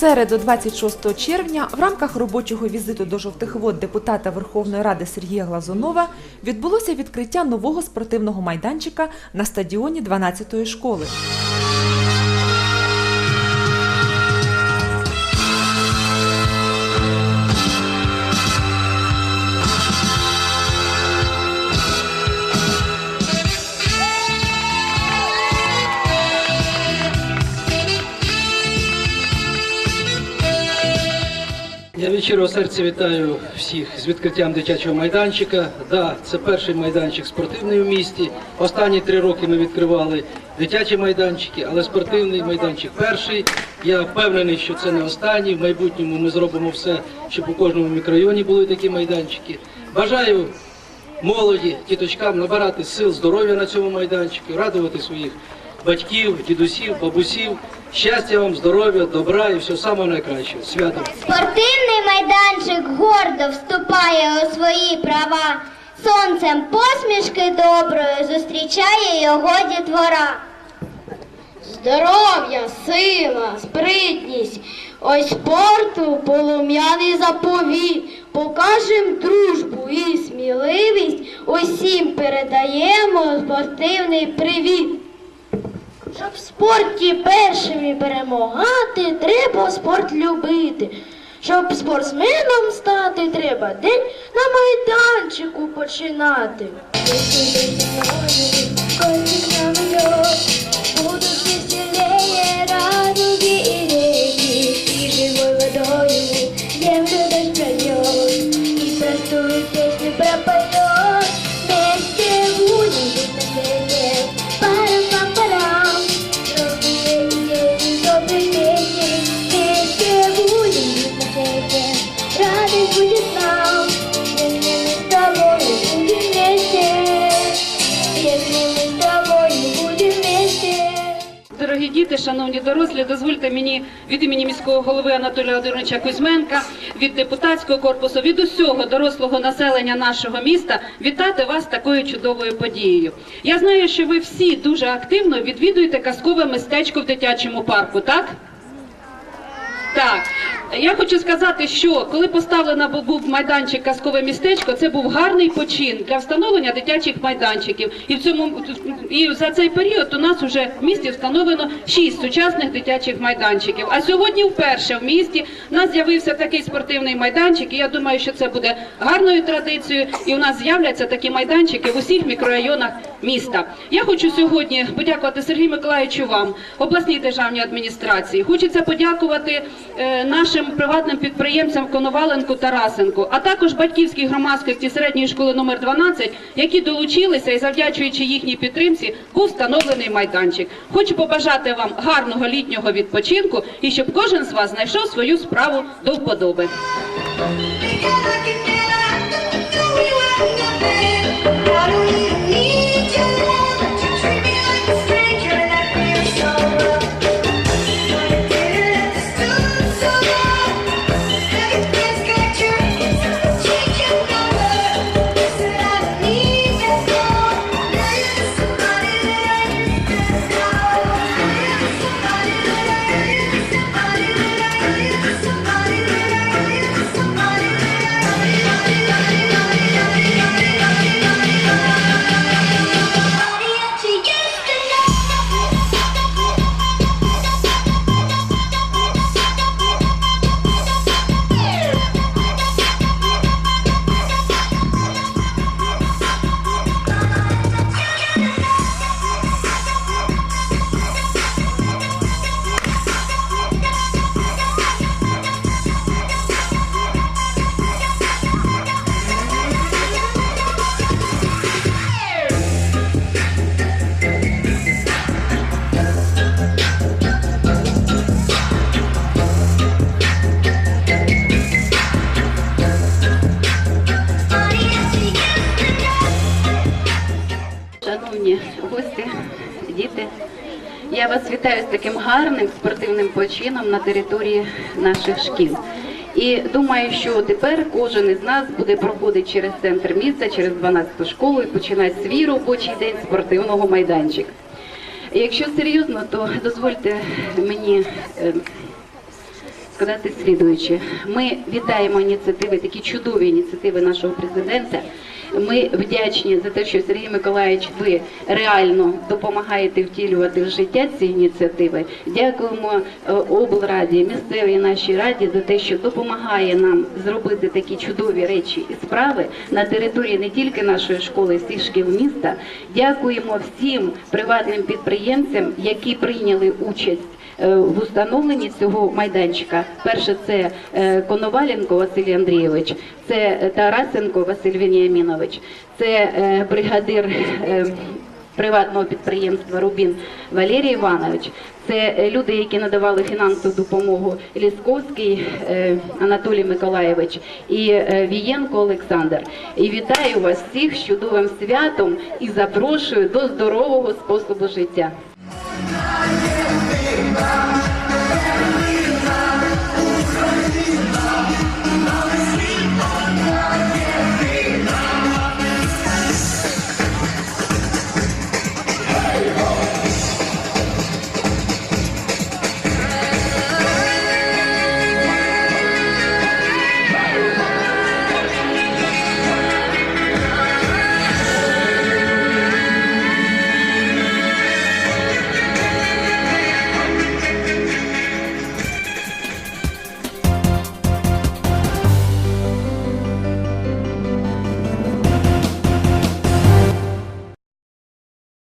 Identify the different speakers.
Speaker 1: середу, 26 червня, в рамках робочого візиту до жовтих вод депутата Верховної Ради Сергія Глазунова відбулося відкриття нового спортивного майданчика на стадіоні 12-ї школи.
Speaker 2: Я від серця вітаю всіх з відкриттям дитячого майданчика. Да, це перший майданчик спортивний у місті. Останні три роки ми відкривали дитячі майданчики, але спортивний майданчик перший. Я впевнений, що це не останній. В майбутньому ми зробимо все, щоб у кожному мікрорайоні були такі майданчики. Бажаю молоді, тіточкам набирати сил, здоров'я на цьому майданчику, радувати своїх батьків, дідусів, бабусів. Щастя вам, здоров'я, добра і всього самого найкращого. Святом!
Speaker 3: Спортивний майданчик гордо вступає у свої права. Сонцем посмішки доброю зустрічає його дітвора.
Speaker 4: Здоров'я, сила, спритність, ось спорту полум'яний заповіт. Покажем дружбу і сміливість, усім передаємо спортивний привіт. Щоб в спорті першими перемагати, треба спорт любити. Щоб спортсменом стати, треба день на майданчику починати.
Speaker 5: Діти, шановні дорослі, дозвольте мені від імені міського голови Анатолія Володимировича Кузьменка, від депутатського корпусу, від усього дорослого населення нашого міста вітати вас такою чудовою подією. Я знаю, що ви всі дуже активно відвідуєте казкове мистечко в дитячому парку, так? Так, я хочу сказати, що коли поставлена бу- був майданчик казкове містечко, це був гарний почин для встановлення дитячих майданчиків. І в цьому і за цей період у нас вже в місті встановлено шість сучасних дитячих майданчиків. А сьогодні вперше в місті у нас з'явився такий спортивний майданчик. І я думаю, що це буде гарною традицією. І у нас з'являться такі майданчики в усіх мікрорайонах міста. Я хочу сьогодні подякувати Сергію Миколаївичу вам, обласній державній адміністрації. Хочеться подякувати е, нашим приватним підприємцям Коноваленку Тарасенку, а також батьківській громадськості середньої школи номер 12, які долучилися і завдячуючи їхній підтримці, був встановлений майданчик. Хочу побажати вам гарного літнього відпочинку і щоб кожен з вас знайшов свою справу до вподоби. Вас вітаю з таким гарним спортивним почином на території наших шкіл. І думаю, що тепер кожен із нас буде проходити через центр міста, через 12-ту школу і починати свій робочий день спортивного майданчика. Якщо серйозно, то дозвольте мені е,
Speaker 6: сказати слідуюче. Ми вітаємо ініціативи, такі чудові ініціативи нашого президента. Ми вдячні за те, що Сергій Миколаївич, ви реально допомагаєте втілювати в життя ці ініціативи. Дякуємо е, облраді, місцевій нашій раді за те, що допомагає нам зробити такі чудові речі і справи на території не тільки нашої школи, всіх шкіл міста. Дякуємо всім приватним підприємцям, які прийняли участь е, в установленні цього майданчика. Перше це е, Коноваленко Василь Андрійович, це е, Тарасенко Василь Веніамінович, це е, бригадир. Приватного підприємства Рубін Валерій Іванович. Це люди, які надавали фінансову допомогу Лісковський Анатолій Миколаєвич і Вієнко Олександр. І вітаю вас всіх з чудовим святом і запрошую до здорового способу життя.